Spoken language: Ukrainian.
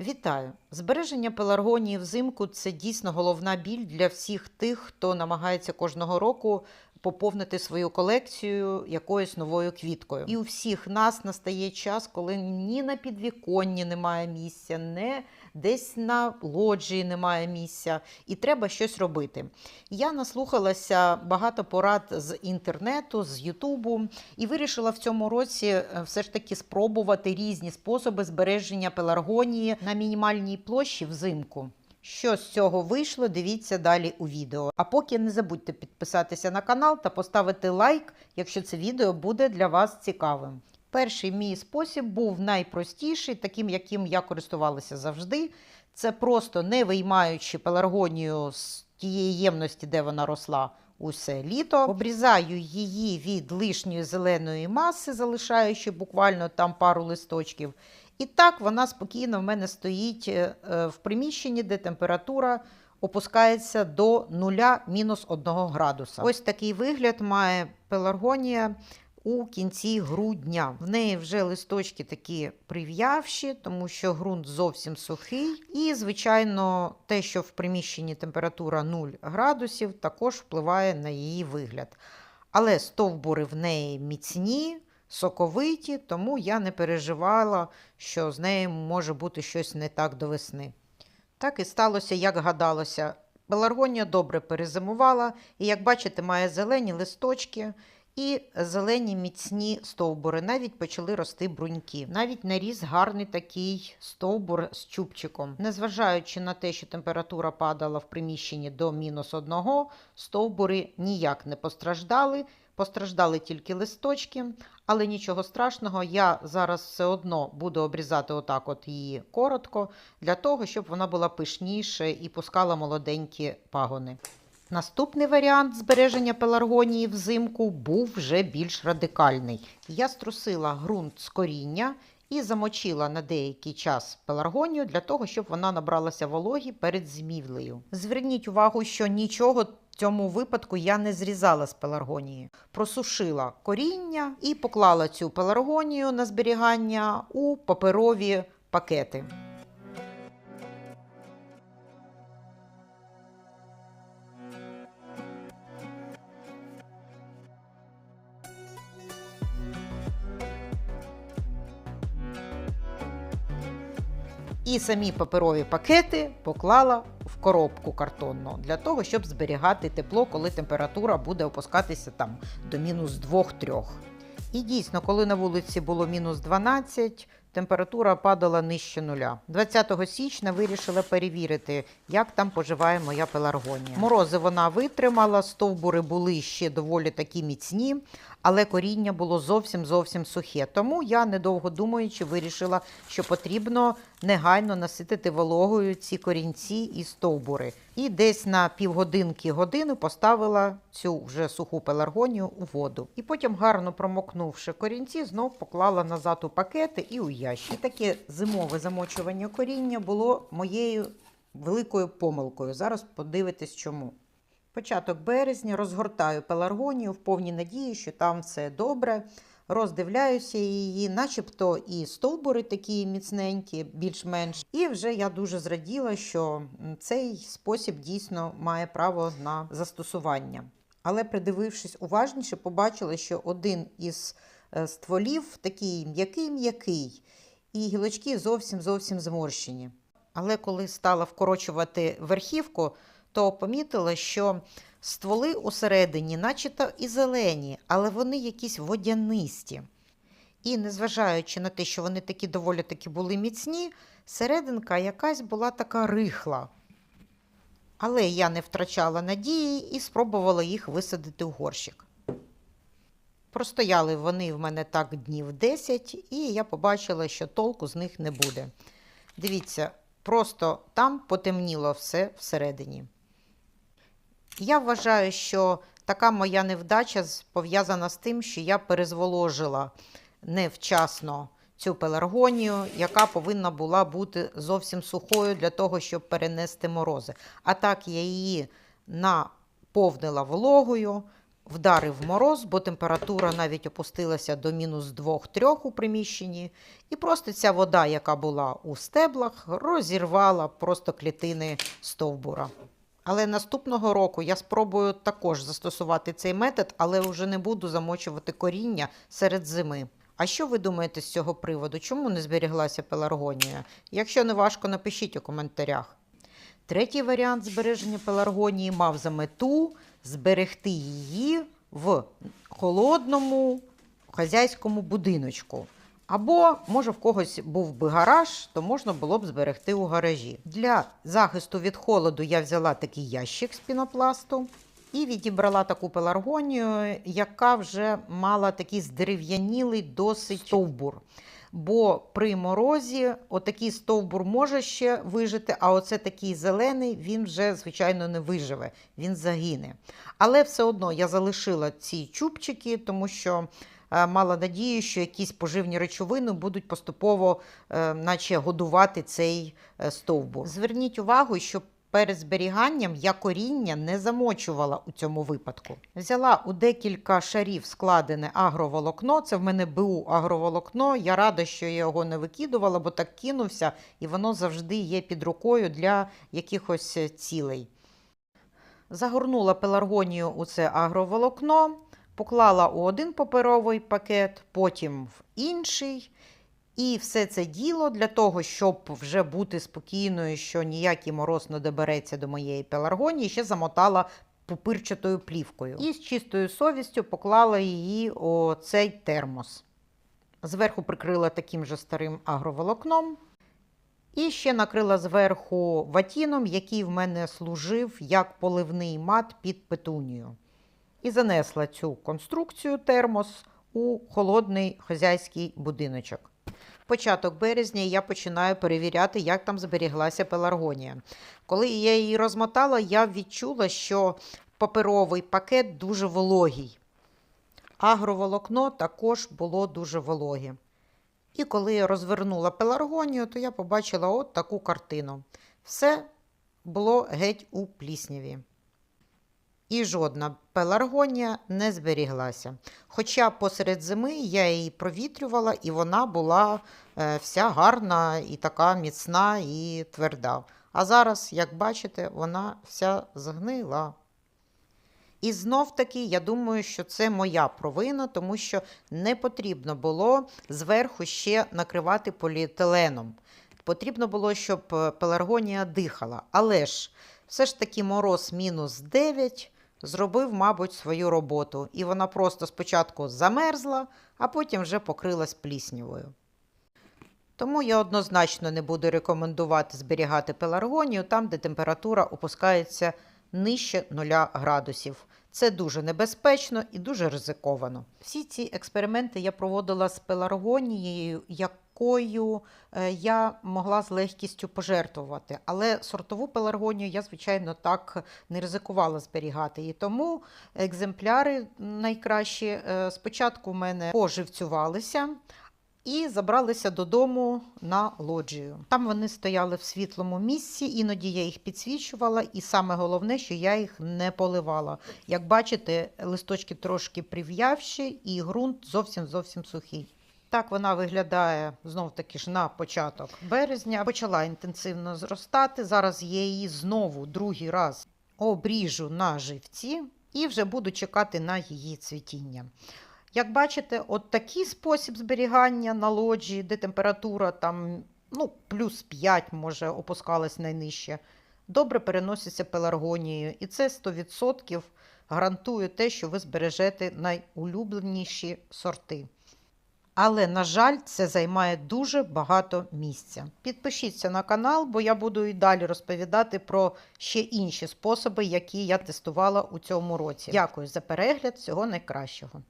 Вітаю! Збереження пеларгонії взимку це дійсно головна біль для всіх тих, хто намагається кожного року поповнити свою колекцію якоюсь новою квіткою. І у всіх нас настає час, коли ні на підвіконні немає місця, не десь на лоджії немає місця, і треба щось робити. Я наслухалася багато порад з інтернету, з Ютубу, і вирішила в цьому році е, все ж таки спробувати різні способи збереження пеларгонії на мінімальній площі взимку. Що з цього вийшло, дивіться далі у відео. А поки не забудьте підписатися на канал та поставити лайк, якщо це відео буде для вас цікавим. Перший мій спосіб був найпростіший, таким, яким я користувалася завжди. Це просто не виймаючи пеларгонію з тієї ємності, де вона росла усе літо. Обрізаю її від лишньої зеленої маси, залишаючи буквально там пару листочків. І так вона спокійно в мене стоїть е, в приміщенні, де температура опускається до 0-1 градуса. Ось такий вигляд має пеларгонія у кінці грудня. В неї вже листочки такі прив'явші, тому що ґрунт зовсім сухий. І, звичайно, те, що в приміщенні температура 0 градусів, також впливає на її вигляд. Але стовбури в неї міцні, соковиті, тому я не переживала, що з нею може бути щось не так до весни. Так і сталося, як гадалося. Пеларгонія добре перезимувала, і, як бачите, має зелені листочки і зелені міцні стовбури. Навіть почали рости бруньки. Навіть наріс гарний такий стовбур з чубчиком. Незважаючи на те, що температура падала в приміщенні до мінус одного, стовбури ніяк не постраждали. Постраждали тільки листочки, але нічого страшного, я зараз все одно буду обрізати отак от її коротко, для того, щоб вона була пишніше і пускала молоденькі пагони. Наступний варіант збереження пеларгонії взимку був вже більш радикальний. Я струсила ґрунт з коріння і замочила на деякий час пеларгонію для того, щоб вона набралася вологі перед змівлею. Зверніть увагу, що нічого в цьому випадку я не зрізала з пеларгонії. Просушила коріння і поклала цю пеларгонію на зберігання у паперові пакети. І самі паперові пакети поклала в коробку картонну для того, щоб зберігати тепло, коли температура буде опускатися там до мінус 2-3. І дійсно, коли на вулиці було мінус 12, температура падала нижче нуля. 20 січня вирішила перевірити, як там поживає моя пеларгонія. Морози вона витримала, стовбури були ще доволі такі міцні, але коріння було зовсім зовсім сухе. Тому я, недовго думаючи, вирішила, що потрібно негайно наситити вологою ці корінці і стовбури. І десь на півгодинки годину поставила цю вже суху пеларгонію у воду. І потім, гарно промокнувши корінці, знов поклала назад у пакети і у ящик. І таке зимове замочування коріння було моєю великою помилкою. Зараз подивитесь, чому. Початок березня розгортаю пеларгонію в повній надії, що там все добре. Роздивляюся її, начебто і стовбури такі міцненькі, більш-менш. І вже я дуже зраділа, що цей спосіб дійсно має право на застосування. Але придивившись уважніше, побачила, що один із е, стволів такий м'який-м'який, і гілочки зовсім зовсім зморщені. Але коли стала вкорочувати верхівку, то помітила, що стволи усередині, начебто і зелені, але вони якісь водянисті. І незважаючи на те, що вони такі доволі таки були міцні, серединка якась була така рихла. Але я не втрачала надії і спробувала їх висадити в горщик. Простояли вони в мене так днів 10, і я побачила, що толку з них не буде. Дивіться, просто там потемніло все всередині. Я вважаю, що така моя невдача пов'язана з тим, що я перезволожила невчасно цю пеларгонію, яка повинна була бути зовсім сухою для того, щоб перенести морози. А так я її наповнила вологою, вдарив мороз, бо температура навіть опустилася до мінус 2-3 у приміщенні. І просто ця вода, яка була у стеблах, розірвала просто клітини стовбура. Але наступного року я спробую також застосувати цей метод, але вже не буду замочувати коріння серед зими. А що ви думаєте з цього приводу? Чому не зберіглася пеларгонія? Якщо не важко, напишіть у коментарях. Третій варіант збереження пеларгонії мав за мету зберегти її в холодному хазяйському будиночку. Або, може, в когось був би гараж, то можна було б зберегти у гаражі. Для захисту від холоду я взяла такий ящик з пінопласту і відібрала таку пеларгонію, яка вже мала такий здерев'янілий досить стовбур. Бо при морозі отакий стовбур може ще вижити, а оце такий зелений, він вже, звичайно, не виживе, він загине. Але все одно я залишила ці чубчики, тому що е, мала надію, що якісь поживні речовини будуть поступово, е, наче годувати цей е, стовбур. Зверніть увагу, що перед зберіганням я коріння не замочувала у цьому випадку. Взяла у декілька шарів складене агроволокно. Це в мене БУ агроволокно. Я рада, що я його не викидувала, бо так кинувся, і воно завжди є під рукою для якихось е, цілей. Загорнула пеларгонію у це агроволокно, поклала у один паперовий пакет, потім в інший. І все це діло для того, щоб вже бути спокійною, що ніякий мороз не добереться до моєї пеларгонії, ще замотала пупирчатою плівкою. І з чистою совістю поклала її у цей термос. Зверху прикрила таким же старим агроволокном. І ще накрила зверху ватіном, який в мене служив як поливний мат під петунію. І занесла цю конструкцію термос у холодний хазяйський будиночок. Початок березня я починаю перевіряти, як там зберіглася пеларгонія. Коли я її розмотала, я відчула, що паперовий пакет дуже вологий. Агроволокно також було дуже вологе. І коли я розвернула пеларгонію, то я побачила от таку картину. Все було геть у плісняві. І жодна пеларгонія не зберіглася. Хоча посеред зими я її провітрювала, і вона була е, вся гарна і така міцна і тверда. А зараз, як бачите, вона вся згнила. І знов таки, я думаю, що це моя провина, тому що не потрібно було зверху ще накривати поліетиленом. Потрібно було, щоб е, пеларгонія дихала. Але ж все ж таки мороз мінус 9 зробив, мабуть, свою роботу. І вона просто спочатку замерзла, а потім вже покрилась пліснявою. Тому я однозначно не буду рекомендувати зберігати пеларгонію там, де температура опускається нижче 0 градусів. Це дуже небезпечно і дуже ризиковано. Всі ці експерименти я проводила з пеларгонією, якою е, я могла з легкістю пожертвувати. Але сортову пеларгонію я, звичайно, так не ризикувала зберігати. І тому екземпляри найкращі е, спочатку в мене поживцювалися. І забралися додому на лоджію. Там вони стояли в світлому місці, іноді я їх підсвічувала, і саме головне, що я їх не поливала. Як бачите, листочки трошки прив'явші, і ґрунт зовсім зовсім сухий. Так вона виглядає знов таки ж на початок березня. Почала інтенсивно зростати. Зараз я її знову другий раз обріжу на живці і вже буду чекати на її цвітіння. Як бачите, от такий спосіб зберігання на лоджії, де температура там, ну, плюс 5 може опускалась найнижче, добре переноситься пеларгонією. І це 100% гарантує те, що ви збережете найулюбленіші сорти. Але, на жаль, це займає дуже багато місця. Підпишіться на канал, бо я буду і далі розповідати про ще інші способи, які я тестувала у цьому році. Дякую за перегляд, всього найкращого.